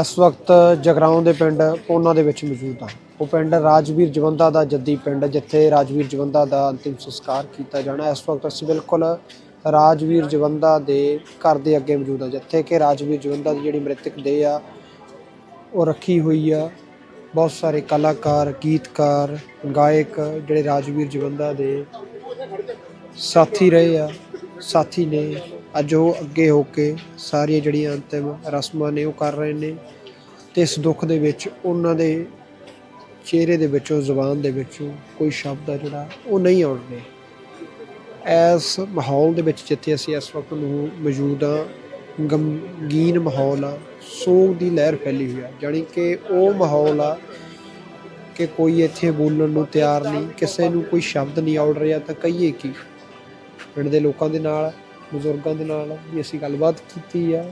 ਇਸ ਵਕਤ ਜਗਰਾਉਂ ਦੇ ਪਿੰਡ ਪੋਨਾ ਦੇ ਵਿੱਚ ਮੌਜੂਦ ਹਾਂ। ਉਹ ਪਿੰਡ ਰਾਜਵੀਰ ਜਵੰਦਾ ਦਾ ਜੱਦੀ ਪਿੰਡ ਜਿੱਥੇ ਰਾਜਵੀਰ ਜਵੰਦਾ ਦਾ ਅੰਤਿਮ ਸੰਸਕਾਰ ਕੀਤਾ ਜਾਣਾ ਇਸ ਵਕਤ ਅਸੀਂ ਬਿਲਕੁਲ ਰਾਜਵੀਰ ਜਵੰਦਾ ਦੇ ਘਰ ਦੇ ਅੱਗੇ ਮੌਜੂਦ ਹਾਂ, ਜਿੱਥੇ ਕਿ ਰਾਜਵੀਰ ਜਵੰਦਾ ਦੀ ਜਿਹੜੀ ਮ੍ਰਿਤਕ ਦੇਹ ਆ, ਉਹ ਰੱਖੀ ਹੋਈ ਆ। ਬਹੁਤ ਸਾਰੇ ਕਲਾਕਾਰ, ਗੀਤਕਾਰ, ਗਾਇਕ ਜਿਹੜੇ ਰਾਜਵੀਰ ਜਵੰਦਾ ਦੇ ਸਾਥੀ ਰਹੇ ਆ, ਸਾਥੀ ਨੇ ਅੱਜ ਉਹ ਅੱਗੇ ਹੋ ਕੇ ਸਾਰੀਆਂ ਜਿਹੜੀਆਂ ਅੰਤਿਮ ਰਸਮਾਂ ਨੇ ਉਹ ਕਰ ਰਹੇ ਨੇ ਤੇ ਇਸ ਦੁੱਖ ਦੇ ਵਿੱਚ ਉਹਨਾਂ ਦੇ ਚਿਹਰੇ ਦੇ ਵਿੱਚੋਂ, ਜ਼ੁਬਾਨ ਦੇ ਵਿੱਚੋਂ ਕੋਈ ਸ਼ਬਦ ਆ ਜਿਹੜਾ ਉਹ ਨਹੀਂ ਆਉਂਦੇ ਰਿਹਾ ਇਸ ਮਾਹੌਲ ਦੇ ਵਿੱਚ ਜਿੱਥੇ ਅਸੀਂ ਇਸ ਵਕਤ ਨੂੰ ਮੌਜੂਦ ਆ ਗਮਗੀਨ ਮਾਹੌਲ ਆ, ਸੋਗ ਦੀ ਲਹਿਰ ਫੈਲੀ ਹੋਈ ਆ, ਜਾਣੀ ਕਿ ਉਹ ਮਾਹੌਲ ਆ ਕਿ ਕੋਈ ਇੱਥੇ ਬੋਲਣ ਨੂੰ ਤਿਆਰ ਨਹੀਂ, ਕਿਸੇ ਨੂੰ ਕੋਈ ਸ਼ਬਦ ਨਹੀਂ ਆਉੜ ਰਿਹਾ ਤਾਂ ਕਹੀਏ ਕੀ? ਪਿੰਡ ਦੇ ਲੋਕਾਂ ਦੇ ਨਾਲ ਬਜ਼ੁਰਗਾਂ ਦੇ ਨਾਲ ਵੀ ਅਸੀਂ ਗੱਲਬਾਤ ਕੀਤੀ ਆ।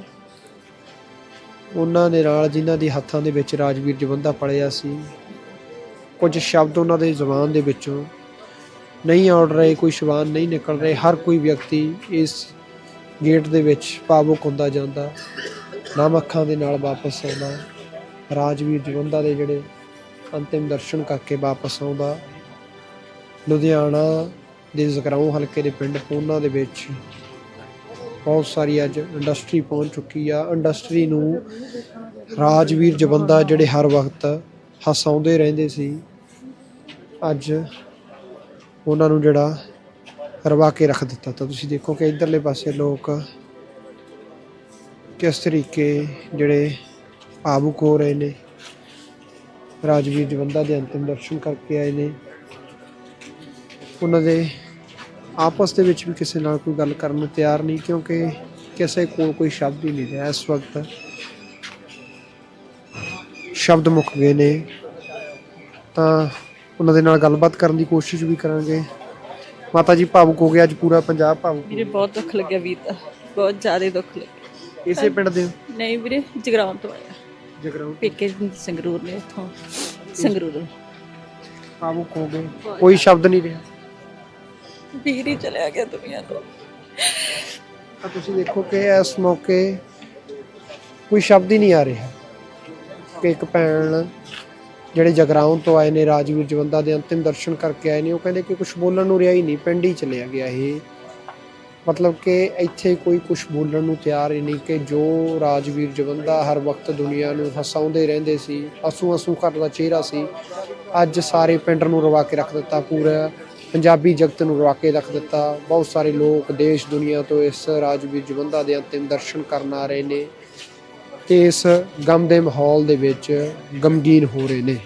ਉਹਨਾਂ ਦੇ ਨਾਲ ਜਿਨ੍ਹਾਂ ਦੇ ਹੱਥਾਂ ਦੇ ਵਿੱਚ ਰਾਜਵੀਰ ਜਵੰਦਾ ਪੜਿਆ ਸੀ। ਕੁਝ ਸ਼ਬਦ ਉਹਨਾਂ ਦੇ ਜ਼ੁਬਾਨ ਦੇ ਵਿੱਚੋਂ ਨਹੀਂ ਆਉੜ ਰਹੇ, ਕੋਈ ਸ਼ਬਾਨ ਨਹੀਂ ਨਿਕਲ ਰਹੇ। ਹਰ ਕੋਈ ਵਿਅਕਤੀ ਇਸ ਗੇਟ ਦੇ ਵਿੱਚ ਭਾਵੁਕ ਹੁੰਦਾ ਜਾਂਦਾ। ਨਮ ਅੱਖਾਂ ਦੇ ਨਾਲ ਵਾਪਸ ਆਉਂਦਾ। ਰਾਜਵੀਰ ਜਵੰਦਾ ਦੇ ਜਿਹੜੇ ਅੰਤਿਮ ਦਰਸ਼ਨ ਕਰਕੇ ਵਾਪਸ ਆਉਂਦਾ। ਲੁਧਿਆਣਾ ਦੇ ਜ਼ਗਰਾਉਂ ਹਲਕੇ ਦੇ ਪਿੰਡ ਪੂਨਾ ਦੇ ਵਿੱਚ ਬਹੁਤ ਸਾਰੀ ਅੱਜ ਇੰਡਸਟਰੀ ਪਹੁੰਚ ਚੁੱਕੀ ਆ। ਇੰਡਸਟਰੀ ਨੂੰ ਰਾਜਵੀਰ ਜਵੰਦਾ ਜਿਹੜੇ ਹਰ ਵਕਤ ਹਸਾਉਂਦੇ ਰਹਿੰਦੇ ਸੀ, ਅੱਜ ਉਹਨਾਂ ਨੂੰ ਜਿਹੜਾ ਰਵਾ ਕੇ ਰੱਖ ਦਿੱਤਾ। ਤਾਂ ਤੁਸੀਂ ਦੇਖੋ ਕਿ ਇਧਰਲੇ ਪਾਸੇ ਲੋਕ ਕਿਸ ਤਰੀਕੇ ਜਿਹੜੇ ਭਾਵੁਕ ਹੋ ਰਹੇ ਨੇ। ਰਾਜਵੀਰ ਜਵੰਦਾ ਦੇ ਅੰਤਿਮ ਦਰਸ਼ਨ ਕਰਕੇ ਆਏ ਨੇ। ਉਹਨਾਂ ਦੇ ਆਪਸ ਦੇ ਵਿੱਚ ਵੀ ਕਿਸੇ ਨਾਲ ਕੋਈ ਗੱਲ ਕਰਨ ਨੂੰ ਤਿਆਰ ਨਹੀਂ ਕਿਉਂਕਿ ਕਿਸੇ ਕੋਲ ਕੋਈ ਸ਼ਬਦ ਹੀ ਨਹੀਂ ਰਿਹਾ ਇਸ ਵਕਤ। ਸ਼ਬਦ ਮੁੱਕ ਗਏ ਨੇ। ਤਾਂ ਉਹਨਾਂ ਦੇ ਨਾਲ ਗੱਲਬਾਤ ਕਰਨ ਦੀ ਕੋਸ਼ਿਸ਼ ਵੀ ਕਰਾਂਗੇ। ਮਾਤਾ ਜੀ ਭਾਵੁਕ ਹੋ ਗਿਆ ਅੱਜ ਪੂਰਾ ਪੰਜਾਬ ਭਾਵੁਕ ਹੋ ਵੀਰੇ ਬਹੁਤ ਦੁੱਖ ਲੱਗਿਆ ਵੀਰ ਦਾ। ਬਹੁਤ ਜ਼ਿਆਦਾ ਦੁੱਖ ਲੱਗਿਆ। ਗਿਆ। ਇਸੇ ਪਿੰਡ ਦੇ ਹੋ? ਨਹੀਂ ਵੀਰੇ ਜਗਰਾਉਂ ਤੋਂ ਆਇਆ। ਜਗਰਾਉਂ ਪੇਕੇ ਸੰਗਰੂਰ ਨੇ ਉੱਥੋਂ ਸੰਗਰੂਰ। ਭਾਵੁਕ ਹੋ ਗਏ। ਕੋਈ ਸ਼ਬਦ ਨਹੀਂ ਰਿਹਾ। ਵੀਰ ਹੀ ਚਲਿਆ ਗਿਆ ਦੁਨੀਆ ਤੋਂ। ਤਾਂ ਤੁਸੀਂ ਦੇਖੋ ਕਿ ਇਸ ਮੌਕੇ ਕੋਈ ਸ਼ਬਦ ਹੀ ਨਹੀਂ ਆ ਰਿਹਾ ਕਿ ਇੱਕ ਭੈਣ ਜਿਹੜੇ ਜਗਰਾਉਂ ਤੋਂ ਆਏ ਨੇ, ਰਾਜਵੀਰ ਜਵੰਦਾ ਦੇ ਅੰਤਿਮ ਦਰਸ਼ਨ ਕਰਕੇ ਆਏ ਨੇ, ਉਹ ਕਹਿੰਦੇ ਕਿ ਕੁਝ ਬੋਲਣ ਨੂੰ ਰਿਹਾ ਹੀ ਨਹੀਂ, ਪਿੰਡ ਹੀ ਚਲਿਆ ਗਿਆ ਇਹ। ਮਤਲਬ ਕਿ ਇੱਥੇ ਕੋਈ ਕੁਝ ਬੋਲਣ ਨੂੰ ਤਿਆਰ ਹੀ ਨਹੀਂ ਕਿ ਜੋ ਰਾਜਵੀਰ ਜਵੰਦਾ ਹਰ ਵਕਤ ਦੁਨੀਆ ਨੂੰ ਹਸਾਉਂਦੇ ਰਹਿੰਦੇ ਸੀ ਅਸੂ ਅਸੂ ਕਰਦਾ ਚਿਹਰਾ ਸੀ, ਅੱਜ ਸਾਰੇ ਪਿੰਡ ਨੂੰ ਰਵਾ ਕੇ ਰੱਖ ਦਿੱਤਾ ਪੂਰਾ। ਪੰਜਾਬੀ ਜਗਤ ਨੂੰ ਰਵਾ ਕੇ ਰੱਖ ਦਿੱਤਾ। ਬਹੁਤ ਸਾਰੇ ਲੋਕ ਦੇਸ਼, ਦੁਨੀਆ ਤੋਂ ਇਸ ਰਾਜਵੀਰ ਜਵੰਦਾ ਦੇ ਅੰਤਿਮ ਦਰਸ਼ਨ ਕਰਨ ਆ ਰਹੇ ਨੇ ਤੇ ਇਸ ਗਮ ਦੇ ਮਾਹੌਲ ਦੇ ਵਿੱਚ ਗਮਗੀਨ ਹੋ ਰਹੇ ਨੇ।